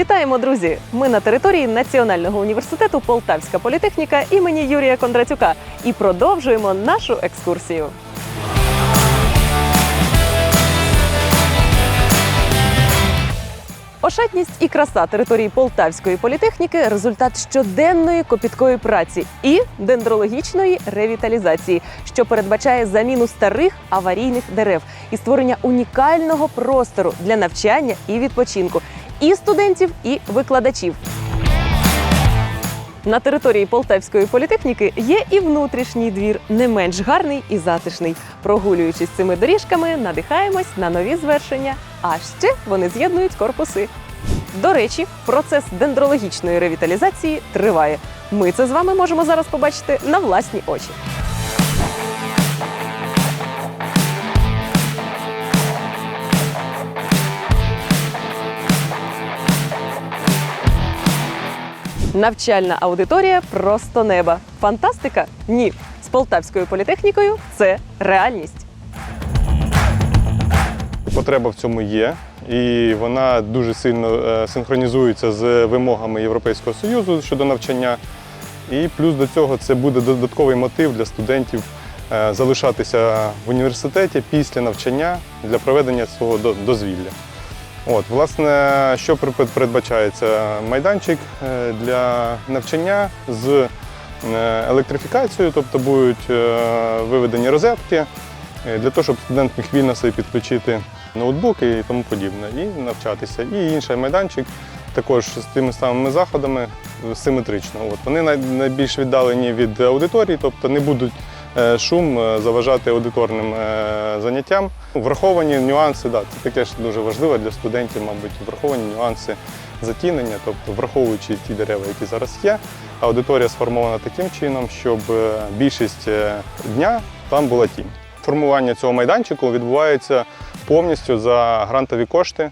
Вітаємо, друзі! Ми на території Національного університету Полтавська політехніка імені Юрія Кондратюка і продовжуємо нашу екскурсію. Ошатність і краса території Полтавської політехніки результат щоденної копіткої праці і дендрологічної ревіталізації, що передбачає заміну старих аварійних дерев і створення унікального простору для навчання і відпочинку і студентів, і викладачів. На території Полтавської політехніки є і внутрішній двір, не менш гарний і затишний. Прогулюючись цими доріжками, надихаємось на нові звершення. А ще вони з'єднують корпуси. До речі, процес дендрологічної ревіталізації триває. Ми це з вами можемо зараз побачити на власні очі. Навчальна аудиторія просто неба. Фантастика? Ні. З полтавською політехнікою це реальність. Потреба в цьому є, і вона дуже сильно е, синхронізується з вимогами Європейського Союзу щодо навчання. І плюс до цього це буде додатковий мотив для студентів е, залишатися в університеті після навчання для проведення свого дозвілля. От, власне, що передбачається? Майданчик е, для навчання з е, електрифікацією, тобто будуть е, виведені розетки для того, щоб студент міг вільно собі підключити ноутбуки і тому подібне, і навчатися. І інший майданчик також з тими самими заходами симетрично. От, вони найбільш віддалені від аудиторії, тобто не будуть шум заважати аудиторним заняттям. Враховані нюанси, да, це таке ж дуже важливо для студентів, мабуть, враховані нюанси затінення, тобто враховуючи ті дерева, які зараз є, аудиторія сформована таким чином, щоб е, більшість е, дня там була тінь. Формування цього майданчику відбувається повністю за грантові кошти,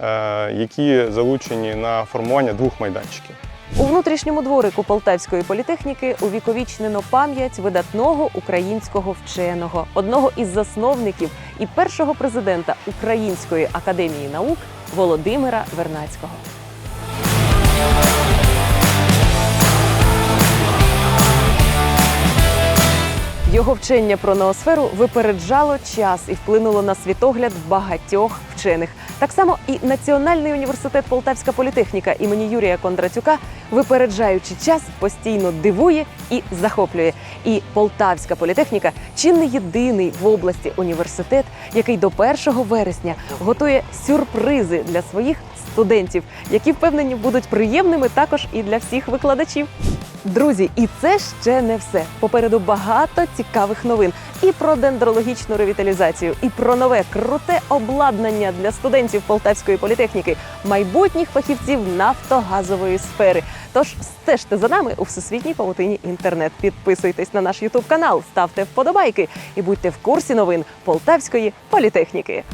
е, які залучені на формування двох майданчиків. У внутрішньому дворику Полтавської політехніки увіковічнено пам'ять видатного українського вченого, одного із засновників і першого президента Української академії наук Володимира Вернацького. Його вчення про ноосферу випереджало час і вплинуло на світогляд багатьох вчених. Так само і Національний університет Полтавська політехніка імені Юрія Кондратюка, випереджаючи час, постійно дивує і захоплює. І Полтавська політехніка чи не єдиний в області університет, який до 1 вересня готує сюрпризи для своїх студентів, які впевнені будуть приємними також і для всіх викладачів. Друзі, і це ще не все. Попереду багато цікавих новин і про дендрологічну ревіталізацію, і про нове круте обладнання для студентів Полтавської політехніки, майбутніх фахівців нафтогазової сфери. Тож стежте за нами у всесвітній павутині інтернет. Підписуйтесь на наш Ютуб канал, ставте вподобайки і будьте в курсі новин Полтавської політехніки.